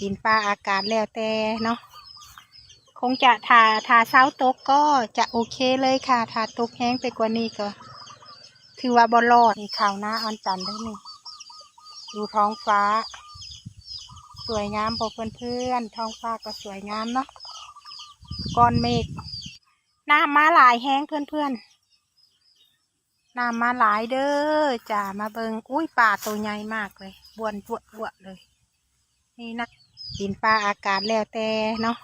ดินฟ้าอากาศแล้วแต่เนาะคงจะทาทาเช้าตกก็จะโอเคเลยค่ะทาตกแห้งไปกว่านี้ก็ ถือว่าบอลอดนี่ข่าวหน้าออนจันทร์ด้วยนี่ดูท้องฟ้า สวยงามบอกเพื่อนๆท้องฟ้าก็สวยงามเนาะก้อนเมฆน้ำมาหลายแห้งเพื่อนๆน้ำมาหลายเด้อจ้ามาเบิงอุ้ยป่าตัวใหญ่มากเลย บวนบวบวเลย นี่นะ ดินฟ้าอากาศแล้วแต่เนาะ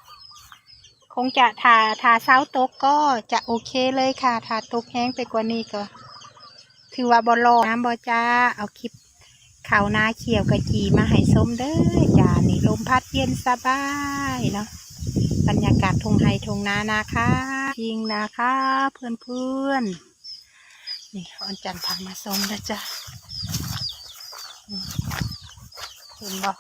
คงจะทาทาเช้าตกก็จะโอเคเลยค่ะทาตกแห้งไปกว่านี้ก็ ถือว่าบอลอน้ำบอจ้าเอาคลิปข่าวนาเขียวกะจีมาให้ส้มเด้อจ้านี่ลมพัดเย็นสบายเนาะบรรยากาศทงไฮทงนานะคะจริงนะคะเพื่อนเพื่อนๆนี่ออนจันทร์พามาส้มนะจ้าเห็นบอก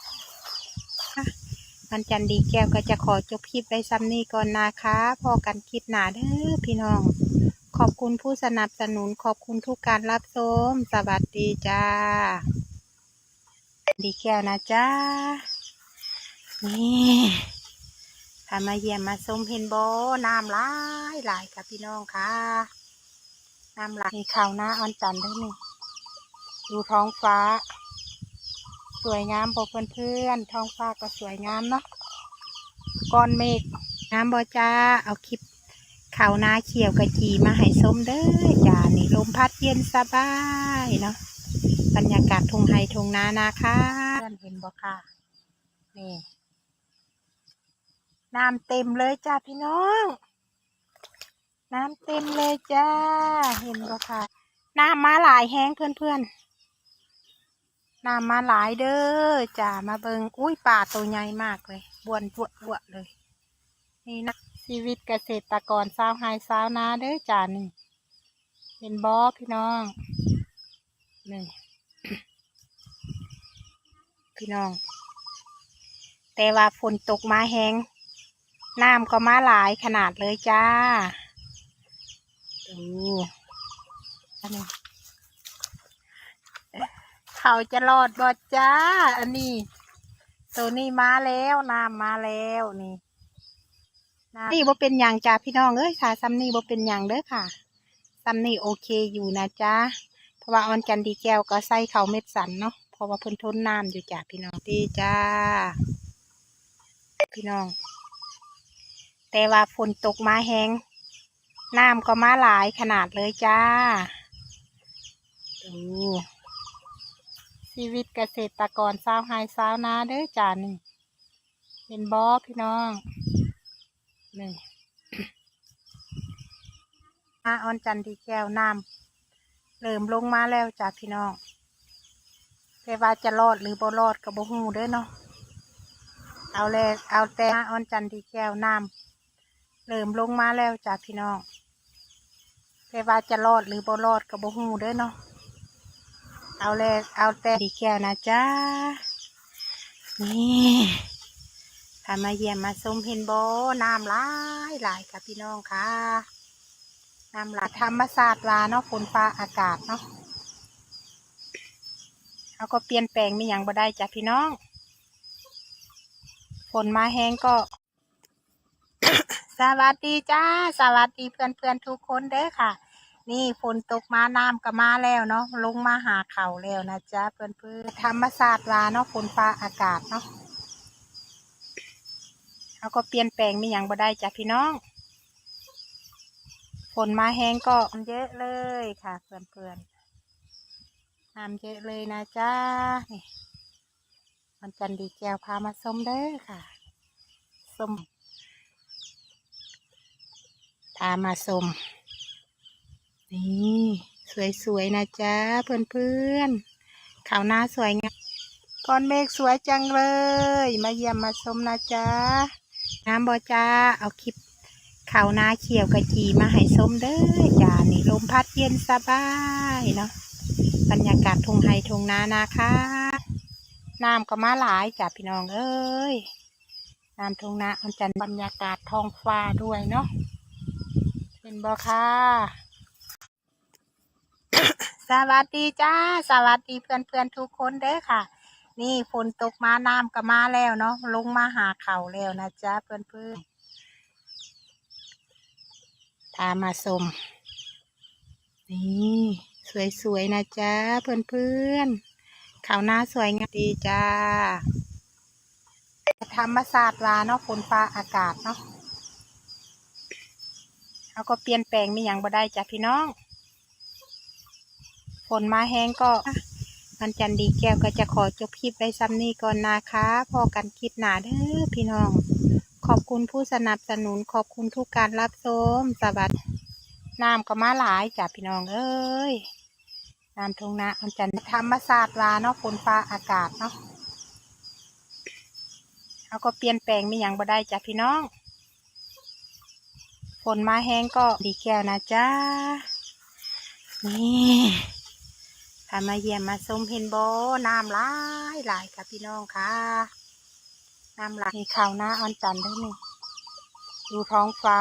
วันจันดีแก้วก็จะขอจบคลิปไว้ซ้ำนี้ก่อนนะคะพอกันคลิปหนาเด้อพี่น้อง ขอบคุณผู้สนับสนุนขอบคุณทุกการรับชมสวัสดีจ้า ดีแก้วนะจ้า นี่ถ้ามาเยี่ยมมาชมเห็นโบน้ำหลายหลายค่ะพี่น้องค่ะน้ำหลายมีข่าวหน้าออนจันทร์ด้วยนี่ดูท้องฟ้า สวยงามบอกเพื่อนๆท้องฟ้าก็สวยงามเนาะก้อนเมฆน้ำบอจ้าเอาคลิปข่าวนาเขียวกะจีมาให้ส้มเด้อจ้านี่ลมพัดเย็นสบายเนาะบรรยากาศทงไฮทงนานะคะเพื่อนเห็นบ่ค่ะนี่น้ำเต็มเลยจ้าพี่น้อง น้ำเต็มเลยจ้า เห็นบ่ค่ะ น้ำมาหลายแห้งเพื่อนๆ น้ำมาหลายเด้อจ้ามาเบิงอุ้ยป่าตัวใหญ่มากเลย บวนบวบวเลย นี่นะชีวิตเกษตรกรสาวไฮสาวนาเด้อจ้านี่เป็นบอพี่น้องนี่พี่น้อง แต่ว่าฝนตกมาแห้งน้ำก็มาหลายขนาดเลยจ้าดูอันนี้ เขาจะรอดบอจ้า อันนี้ ตัวนี้มาแล้วน้ำมาแล้วนี่นี่บ่เป็นอย่างจ้าพี่น้องเอ้ยค่ะซัมนี่บ่เป็นอย่างเด้อค่ะซัมนี่โอเคอยู่นะจ้าเพราะว่าออนจันดีแก้วก็ใส่เขาเม็ดสันเนาะเพราะว่าเพิ่นทนน้ำอยู่จ้าพี่น้องดีจ้า พี่น้อง แต่ว่าฝนตกมาแห้งน้ำก็มาหลายขนาดเลยจ้าดู ชีวิตเกษตรกรสาวไฮสาวนาเด้อจ้านี่เป็นบอพี่น้องนี่อาออนจันทีแก้วน้ำเริ่มลงมาแล้วจ้าพี่น้องแต่ว่าจะรอดหรือบ่รอดก็บ่ฮู้เด้อเนาะเอาแลเอาแต่อาออนจันทีแก้วน้ำเริ่มลงมาแล้วจ้าพี่น้องแต่ว่าจะรอดหรือบ่รอดก็บ่ฮู้เด้อเนาะ เอาแลเอาแต่ทีแก้วนะจ้านี่ถ้ามาเยี่ยมมาชมเห็นโบน้ำหลายหลายค่ะพี่น้องค่ะน้ำหลายธรรมศาสตร์ลาเนาะฝนฟ้าอากาศเนาะเขาก็เปลี่ยนแปลงไม่อย่างบ่ได้จ้ะพี่น้องฝนมาแห้งก็ สวัสดีจ้า สวัสดีเพื่อนเพื่อนทุกคนเด้อค่ะ นี่ฝนตกมาน้ำก็มาแล้วเนาะลงมาหาเขาแล้วนะจ๊ะเพื่อนเพื่อนๆธรรมศาสตร์ลาเนาะฝนฟ้าอากาศเนาะเขาก็เปลี่ยนแปลงไม่อย่างบ่ได้จ้ะพี่น้องฝนมาแห้งก็เยอะเลยค่ะเพื่อนๆน้ำเยอะเลยนะจ้านี่มันจันดีแก้วพามาส้มเด้อค่ะส้มพามาส้ม นี่สวยๆนะจ้าเพื่อนๆขาวหน้าสวยงามก้อนเมฆสวยจังเลย มาเยี่ยมมาชมนะจ๊ะน้ำบอจ้าเอาคลิปขาวนาเขียวกะจีมาให้ส้มเด้อจ้านี่ลมพัดเย็นสบายเนาะบรรยากาศทงไฮทงนานะคะน้ำก็มาหลายจ้าพี่น้องเอ้ยน้ำทงนามันจันบรรยากาศท้องฟ้าด้วยเนาะเป็นบอค่ะ สวัสดีจ้า สวัสดีเพื่อนเพื่อนทุกคนเด้อค่ะ นี่ฝนตกมาน้ำก็มาแล้วเนาะลงมาหาเขาแล้วนะจ๊ะเพื่อนเพื่อนพามาชมนี่สวยๆนะจ๊ะเพื่อนเพื่อนเขาหน้าสวยงามดีจ้าธรรมศาสตร์วาเนาะฝนฟ้าอากาศเนาะเขาก็เปลี่ยนแปลงมีอย่างบ่ได้จ้ะพี่น้อง ฝนมาแห้งก็มันจันดีแก้วก็จะขอจบคลิปไว้ซ้ำนี้ก่อนนะคะพอกันคลิปหนาเด้อพี่น้อง ขอบคุณผู้สนับสนุนขอบคุณทุกการรับชมสวัสดีน้ำก็มาหลายจ้ะพี่น้องเอ้ยน้ำทงนามันจันธรรมศาสตร์วาเนาะฝนฟ้าอากาศเนาะเขาก็เปลี่ยนแปลงไมีอย่างบ่ได้จ้ะพี่น้องฝนมาแห้งก็ดีแก้วนะจ้านี่ พามาเยี่ยมมาชมเห็นโบน้ำหลายหลายค่ะพี่น้องค่ะน้ำหลายมีข่าวหน้าออนจันทร์ด้วยนี่ดูท้องฟ้า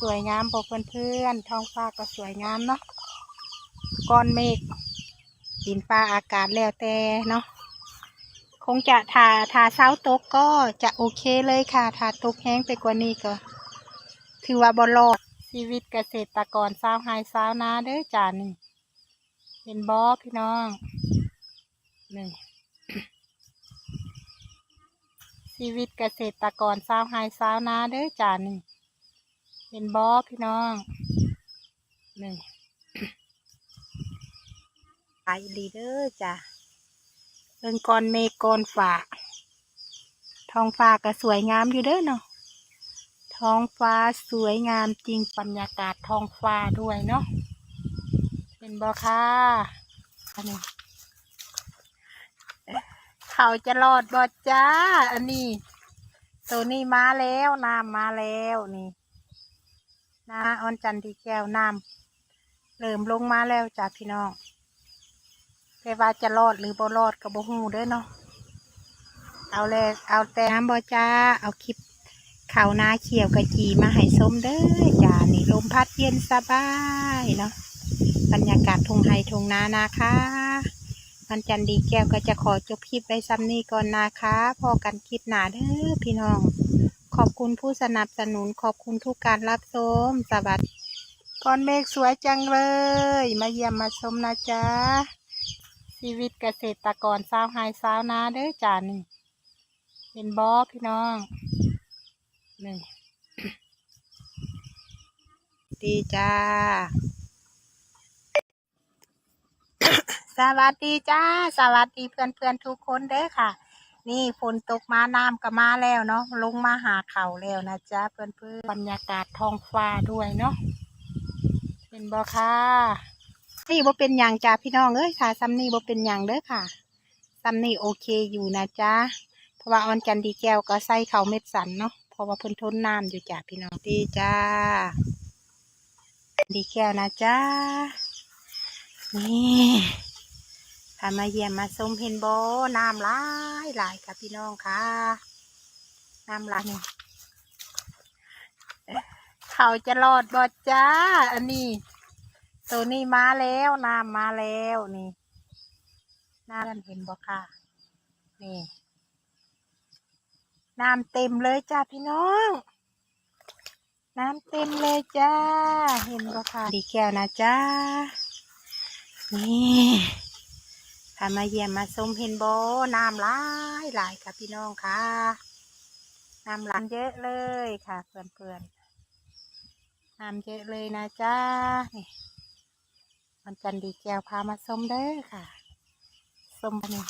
สวยงามบอกเพื่อนๆท้องฟ้าก็สวยงามเนาะก้อนเมฆดินฟ้าอากาศแล้วแต่เนาะคงจะทาทาเช้าตกก็จะโอเคเลยค่ะทาตกแห้งไปกว่านี้ก็ถือว่าบรอดชีวิตเกษตรกรสาวไฮสาวนาเด้อจ้านี่ เป็นบอพี่น้องนี่ชีวิตเกษตรกรสาวไฮสาวนาเด้อจ้านี่เป็นบอพี่น้องนี่ไปลีเดอร์จ้ะเบิ่งก้อนเมกอนฝาท้องฟ้าก็สวยงามอยู่เด้อเนาะท้องฟ้าสวยงามจริงบรรยากาศท้องฟ้าด้วยเนาะ เป็นบอค่ะอันนี้เขาจะรอดบอจ้า อันนี้ ตัวนี้มาแล้วน้ำมาแล้วนี่น้าออนจันทีแก้วน้ำเริ่มลงมาแล้วจ้าพี่น้องแต่ว่าจะรอดหรือบ่รอดก็บ่ฮู้เด้อเนาะเอาแลเอาแต่น้ำบอจ้า เอาคลิปเขาวนาเขียวกะจีมาให้ส้มเด้อจ้านี่ลมพัดเย็นสบายเนาะ บรรยากาศทงไฮทงนานะคะ วันจันดีแก้วก็จะขอจบคลิปไว้ซ้ำนี้ก่อนนะคะพอกันคลิปหนาเด้อพี่น้อง ขอบคุณผู้สนับสนุนขอบคุณทุกการรับชมสวัสดีก้อนเมฆสวยจังเลย มาเยี่ยมมาชมนะจ๊ะชีวิตเกษตรกรสาวไฮสาวนาเด้อจ้านี่เป็นบอพี่น้องนี่ดีจ้า สวัสดีจ้า สวัสดีเพื่อนเพื่อนทุกคนเด้อค่ะ นี่ฝนตกมาน้ำก็มาแล้วเนาะลงมาหาเขาแล้วนะจ๊ะเพื่อนเพื่อนๆบรรยากาศท้องฟ้าด้วยเนาะเป็นบอค่ะนี่บ่เป็นอย่างจ้าพี่น้องเอ้ยค่ะซัมนี่บ่เป็นอย่างเด้อค่ะซัมนี่โอเคอยู่นะจ๊ะเพราะว่าออนจันดีแก้วก็ใส่เขาเม็ดสันเนาะเพราะว่าเพิ่นทนน้ำอยู่จ้ะพี่น้องดีจ้า ดีแก้วนะจ้านี่ พามาเยี่ยมมาชมเห็นโบน้ำหลายหลายค่ะพี่น้องค่ะ น้ำหลายนี่เขาจะรอดบอดจ้า อันนี้ ตัวนี้มาแล้วน้ำมาแล้วนี่น้ำเห็นบ่ค่ะ นี่น้ำเต็มเลยจ้าพี่น้อง น้ำเต็มเลยจ้า เห็นบ่ค่ะ ดีแก้วนะจ้า นี่ พามาเยี่ยมมาชมเห็นบ่น้ำหลายหลายค่ะพี่น้องค่ะน้ำหลายเยอะเลยค่ะเพื่อนๆน้ำเยอะเลยนะจ้านี่มันจันดีแก้วพามาชมเด้อค่ะชมนี่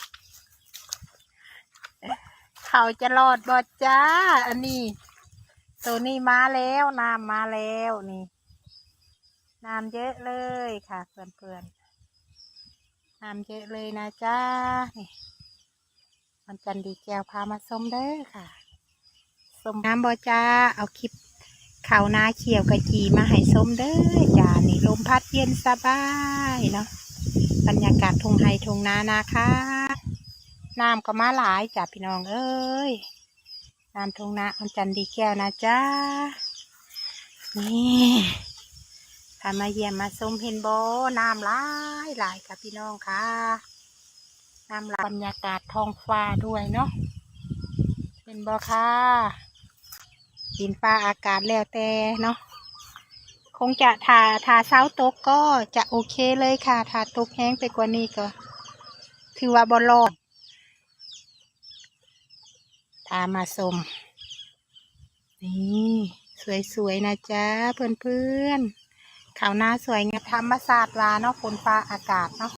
เขาจะรอดบอดจ้า อันนี้ตัวนี้มาแล้วน้ำมาแล้วนี่น้ำเยอะเลยค่ะเพื่อนๆ น้ำเยอะเลยนะจ้านี่มันจันดีแก้วพามาส้มเด้อค่ะส้มน้ำบอจ้า เอาคลิปเขาวนาเขียวกะจีมาให้ส้มเด้อจ้านี่ลมพัดเย็นสบายเนาะบรรยากาศทงไฮทงนานะคะน้ำก็มาหลายจ้ะพี่น้องเอ้ยน้ำทงนาอันจันดีแก้วนะจ้านี่ พามาเยี่ยมมาชมเห็นโบน้ำหลายหลายค่ะพี่น้องค่ะน้ำบรรยากาศท้องฟ้าด้วยเนาะเป็นบค่ะดินฟ้าอากาศแล้วแต่เนาะคงจะทาทาเช้าตกก็จะโอเคเลยค่ะทาตกแห้งไปกว่านี้ก็ถือว่าบอลอดพามาชมนี่ สวยๆนะจ๊ะเพื่อนๆ ข่าวหน้าสวยงามธรรมศาสตร์วาเนาะฝนฟ้าอากาศเนาะ